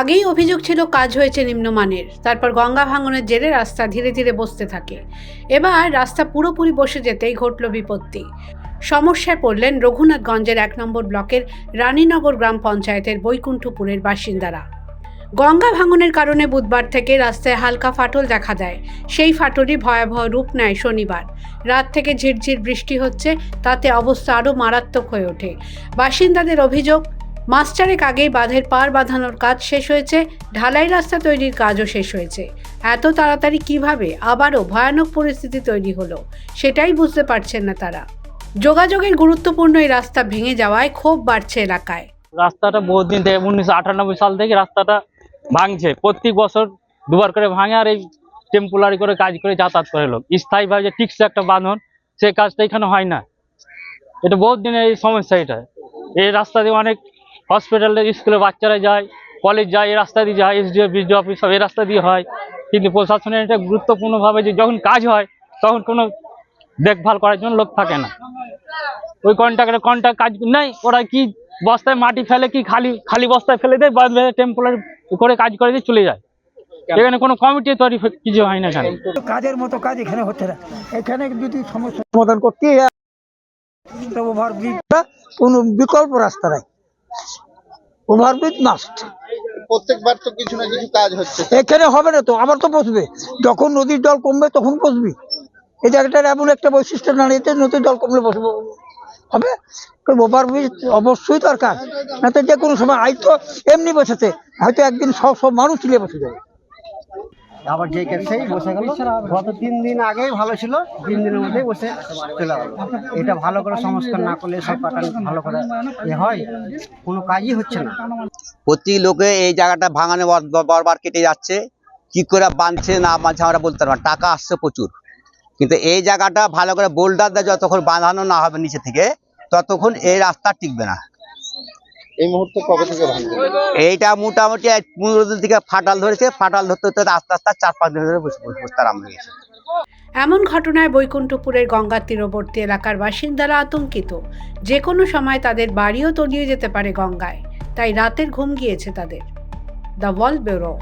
আগেই অভিযোগ ছিল, কাজ হয়েছে নিম্নমানের। তারপর গঙ্গা ভাঙনের জেরে রাস্তা ধীরে ধীরে বসতে থাকে। এবার রাস্তা পুরোপুরি বসে যেতেই ঘটল বিপত্তি। সমস্যায় পড়লেন রঘুনাথগঞ্জের এক নম্বর ব্লকের রানীনগর গ্রাম পঞ্চায়েতের বৈকুণ্ঠপুরের বাসিন্দারা। গঙ্গা ভাঙনের কারণে বুধবার থেকে রাস্তায় হালকা ফাটল দেখা দেয়। সেই ফাটলই ভয়াবহ রূপ নেয় শনিবার। রাত থেকে ঝিরঝির বৃষ্টি হচ্ছে, তাতে অবস্থা আরও মারাত্মক হয়ে ওঠে। বাসিন্দাদের অভিযোগ মাস চারেক আগেই বাঁধের পার বাঁধানোর কাজ শেষ হয়েছে, ঢালাই রাস্তা তৈরির কাজও শেষ হয়েছে। এত তাড়াতাড়ি কীভাবে আবারও ভয়ানক পরিস্থিতি তৈরি হলো, সেটাই বুঝতে পারছেন না তারা। যোগাযোগের গুরুত্বপূর্ণ এই রাস্তা ভেঙে যাওয়ায় ক্ষোভ বাড়ছে এলাকায়। রাস্তাটা বহুদিন থেকে উনিশশো আটানব্বই সাল থেকে রাস্তাটা ভাঙছে। প্রত্যেক বছর দুবার করে ভাঙে আর এই টেম্পোরারি করে কাজ করে যাতায়াত করে লোক। স্থায়ীভাবে যে টিকছে একটা বাঁধন, সে কাজটা এখানে হয় না। এটা বহুত দিনের এই সমস্যা এটা। এই রাস্তা দিয়ে অনেক হসপিটালে স্কুলে বাচ্চারা যায় কলেজ যায় এই রাস্তা দিয়ে যায় এসডিও বিডিও অফিস সব এই রাস্তা দিয়ে হয়। কিন্তু প্রশাসনের এটা গুরুত্বপূর্ণভাবে যে যখন কাজ হয় তখন কোনো দেখভাল করার জন্য লোক থাকে না। ওই কন্ট্রাক্টর কন্ট্রাক্ট কাজ নেই ওরা কি বস্তায় মাটি ফেলে কি খালি খালি বস্তায় ফেলে দেয় বা টেম্পোরারি করে কাজ করে দিয়ে চলে যায়। এখানে কোনো কমিটি তৈরি কিছু হয় না এখানে। কাজের মতো কাজ এখানে হচ্ছে না। এখানে যদি সমস্যা সমাধান করতে কোনো বিকল্প রাস্তা নাই। Overbridge must. প্রত্যেকবার তো কিছু না কিছু কাজ হচ্ছে। এখানে হবে না তো আবার তো বসবে। যখন নদীর জল কমবে তখন বসবি। এই জায়গাটার এমন একটা বৈশিষ্ট্য দাঁড়িয়ে নদীর জল কমলে বসবো। হবে? ওভারব্রিজ অবশ্যই দরকার। না তো যে কোনো সময় আইতো এমনি বসেছে। হয়তো একদিন সব সব মানুষ চিলে বসে যাবে। আবার যে সেই বসে গেল। গত তিন দিন আগেই ভালো ছিল, তিন দিনের মধ্যেই বসে চলে গেল। এটা ভালো করে সংস্কার না করলে সব পাঠান ভালো করে এ হয়, কোনো কাজই হচ্ছে না। প্রতি লোকে এই জায়গাটা ভাঙানো বার- বার- বারবার কেটে যাচ্ছে। কি করে বাঁধছে না বাঁধছে আমরা বলতে পারব। টাকা আসছে প্রচুর। কিন্তু এই জায়গাটা ভালো করে বোল্ডার দিয়ে যতক্ষণ বাঁধানো না হবে নিচে থেকে, ততক্ষণ এই রাস্তা টিকবে না। এই মুহূর্তে কবে থেকে ভাঙবে? এইটা মোটামুটি পনেরো দিন থেকে ফাটাল ধরেছে ফাটাল ধরতে ধরতে আস্তে আস্তে চার পাঁচ দিন ধরে বসে বসে বসতে আরম্ভ হয়ে গেছে। এমন ঘটনায় বৈকুণ্ঠপুরের গঙ্গার তীরবর্তী এলাকার বাসিন্দারা আতঙ্কিত। যে কোনো সময় তাদের বাড়িও তলিয়ে যেতে পারে গঙ্গায়। তাই রাতের ঘুম গিয়েছে তাদের। The Wall bureau.